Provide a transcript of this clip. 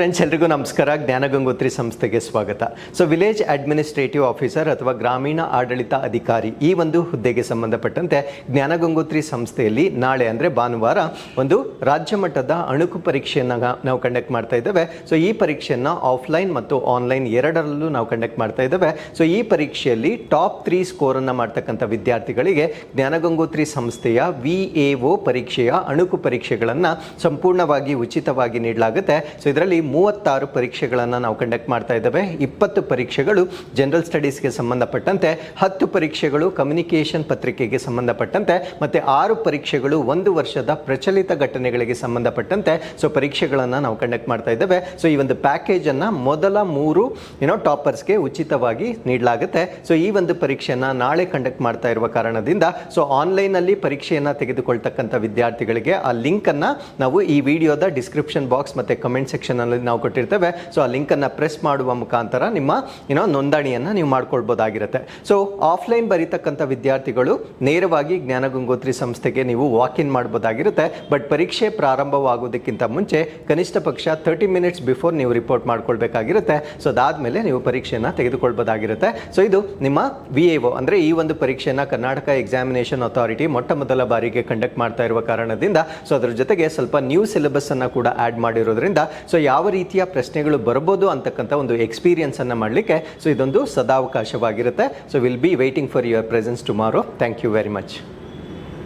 Friends ಎಲ್ರಿಗೂ ನಮಸ್ಕಾರ. ಜ್ಞಾನ ಗಂಗೋತ್ರಿ ಸಂಸ್ಥೆಗೆ ಸ್ವಾಗತ. ಸೊ ವಿಲೇಜ್ ಅಡ್ಮಿನಿಸ್ಟ್ರೇಟಿವ್ ಆಫೀಸರ್ ಅಥವಾ ಗ್ರಾಮೀಣ ಆಡಳಿತ ಅಧಿಕಾರಿ ಈ ಒಂದು ಹುದ್ದೆಗೆ ಸಂಬಂಧಪಟ್ಟಂತೆ ಜ್ಞಾನ ಗಂಗೋತ್ರಿ ಸಂಸ್ಥೆಯಲ್ಲಿ ನಾಳೆ ಅಂದರೆ ಭಾನುವಾರ ಒಂದು ರಾಜ್ಯ ಮಟ್ಟದ ಅಣುಕು ಪರೀಕ್ಷೆಯನ್ನು ನಾವು ಕಂಡಕ್ಟ್ ಮಾಡ್ತಾ ಇದ್ದೇವೆ. ಸೊ ಈ ಪರೀಕ್ಷೆಯನ್ನು ಆಫ್ಲೈನ್ ಮತ್ತು ಆನ್ಲೈನ್ ಎರಡರಲ್ಲೂ ನಾವು ಕಂಡಕ್ಟ್ ಮಾಡ್ತಾ ಇದ್ದೇವೆ. ಸೊ ಈ ಪರೀಕ್ಷೆಯಲ್ಲಿ ಟಾಪ್ ತ್ರೀ ಸ್ಕೋರನ್ನು ಮಾಡ್ತಕ್ಕಂಥ ವಿದ್ಯಾರ್ಥಿಗಳಿಗೆ ಜ್ಞಾನ ಗಂಗೋತ್ರಿ ಸಂಸ್ಥೆಯ ವಿ ಎ ಪರೀಕ್ಷೆಯ ಅಣುಕು ಪರೀಕ್ಷೆಗಳನ್ನು ಸಂಪೂರ್ಣವಾಗಿ ಉಚಿತವಾಗಿ ನೀಡಲಾಗುತ್ತೆ. ಸೊ ಇದರಲ್ಲಿ ಮೂವತ್ತಾರು ಪರೀಕ್ಷೆಗಳನ್ನು ನಾವು ಕಂಡಕ್ಟ್ ಮಾಡ್ತಾ ಇದ್ದೇವೆ. ಇಪ್ಪತ್ತು ಪರೀಕ್ಷೆಗಳು ಜನರಲ್ ಸ್ಟಡೀಸ್ಗೆ ಸಂಬಂಧಪಟ್ಟಂತೆ, ಹತ್ತು ಪರೀಕ್ಷೆಗಳು ಕಮ್ಯುನಿಕೇಷನ್ ಪತ್ರಿಕೆಗೆ ಸಂಬಂಧಪಟ್ಟಂತೆ, ಮತ್ತೆ ಆರು ಪರೀಕ್ಷೆಗಳು ಒಂದು ವರ್ಷದ ಪ್ರಚಲಿತ ಘಟನೆಗಳಿಗೆ ಸಂಬಂಧಪಟ್ಟಂತೆ ಸೊ ಪರೀಕ್ಷೆಗಳನ್ನು ನಾವು ಕಂಡಕ್ಟ್ ಮಾಡ್ತಾ ಇದ್ದೇವೆ. ಸೊ ಈ ಒಂದು ಪ್ಯಾಕೇಜನ್ನು ಮೊದಲ ಮೂರು ಏನೋ ಟಾಪರ್ಸ್ಗೆ ಉಚಿತವಾಗಿ ನೀಡಲಾಗುತ್ತೆ. ಸೊ ಈ ಒಂದು ಪರೀಕ್ಷೆಯನ್ನು ನಾಳೆ ಕಂಡಕ್ಟ್ ಮಾಡ್ತಾ ಇರುವ ಕಾರಣದಿಂದ ಸೊ ಆನ್ಲೈನಲ್ಲಿ ಪರೀಕ್ಷೆಯನ್ನು ತೆಗೆದುಕೊಳ್ತಕ್ಕಂಥ ವಿದ್ಯಾರ್ಥಿಗಳಿಗೆ ಆ ಲಿಂಕ್ ಅನ್ನ ನಾವು ಈ ವಿಡಿಯೋದ ಡಿಸ್ಕ್ರಿಪ್ಷನ್ ಬಾಕ್ಸ್ ಮತ್ತು ಕಮೆಂಟ್ ಸೆಕ್ಷನ್ ಅಲ್ಲಿ ನಾವು ಕೊಟ್ಟಿರ್ತೇವೆ. ಸೊ ಆ ಲಿಂಕ್ ಅನ್ನ ಪ್ರೆಸ್ ಮಾಡುವ ಮುಖಾಂತರ ನಿಮ್ಮ ಏನೋ ನೋಂದಣಿಯನ್ನು ನೀವು ಮಾಡ್ಕೊಳ್ಬೋದಾಗಿರುತ್ತೆ. ಸೊ ಆಫ್ಲೈನ್ ಬರೀತಕ್ಕಂಥ ವಿದ್ಯಾರ್ಥಿಗಳು ನೇರವಾಗಿ ಜ್ಞಾನ ಗಂಗೋತ್ರಿ ಸಂಸ್ಥೆಗೆ ನೀವು ವಾಕ್ ಇನ್ ಮಾಡ್ಬೋದಾಗಿರುತ್ತೆ. ಬಟ್ ಪರೀಕ್ಷೆ ಪ್ರಾರಂಭವಾಗೋದಕ್ಕಿಂತ ಮುಂಚೆ ಕನಿಷ್ಠ ಪಕ್ಷ ತರ್ಟಿ ಮಿನಿಟ್ಸ್ ಬಿಫೋರ್ ನೀವು ರಿಪೋರ್ಟ್ ಮಾಡ್ಕೊಳ್ಬೇಕಾಗಿರುತ್ತೆ. ಸೊ ಅದಾದಮೇಲೆ ನೀವು ಪರೀಕ್ಷೆಯನ್ನು ತೆಗೆದುಕೊಳ್ಬೋದಾಗಿರುತ್ತೆ. ಸೊ ಇದು ನಿಮ್ಮ ವಿ ಎ ಒ ಅಂದ್ರೆ ಈ ಒಂದು ಪರೀಕ್ಷೆಯನ್ನು ಕರ್ನಾಟಕ ಎಕ್ಸಾಮಿನೇಷನ್ ಅಥಾರಿಟಿ ಮೊಟ್ಟ ಮೊದಲ ಬಾರಿಗೆ ಕಂಡಕ್ಟ್ ಮಾಡ್ತಾ ಇರುವ ಕಾರಣದಿಂದ. ಸೊ ಅದರ ಜೊತೆಗೆ ಸ್ವಲ್ಪ ನ್ಯೂ ಸಿಲೆಬಸ್ ಅನ್ನು ಕೂಡ ಆಡ್ ಮಾಡಿರೋದ್ರಿಂದ. ಸೊ ಯಾವ ರೀತಿಯ ಪ್ರಶ್ನೆಗಳು ಬರಬಹುದು ಅಂತಕ್ಕಂಥ ಒಂದು ಎಕ್ಸ್ಪೀರಿಯನ್ಸ್ ಅನ್ನ ಮಾಡಲಿಕ್ಕೆ ಸೊ ಇದೊಂದು ಸದಾವಕಾಶವಾಗಿರುತ್ತೆ. So will be waiting for your presence tomorrow thank you very much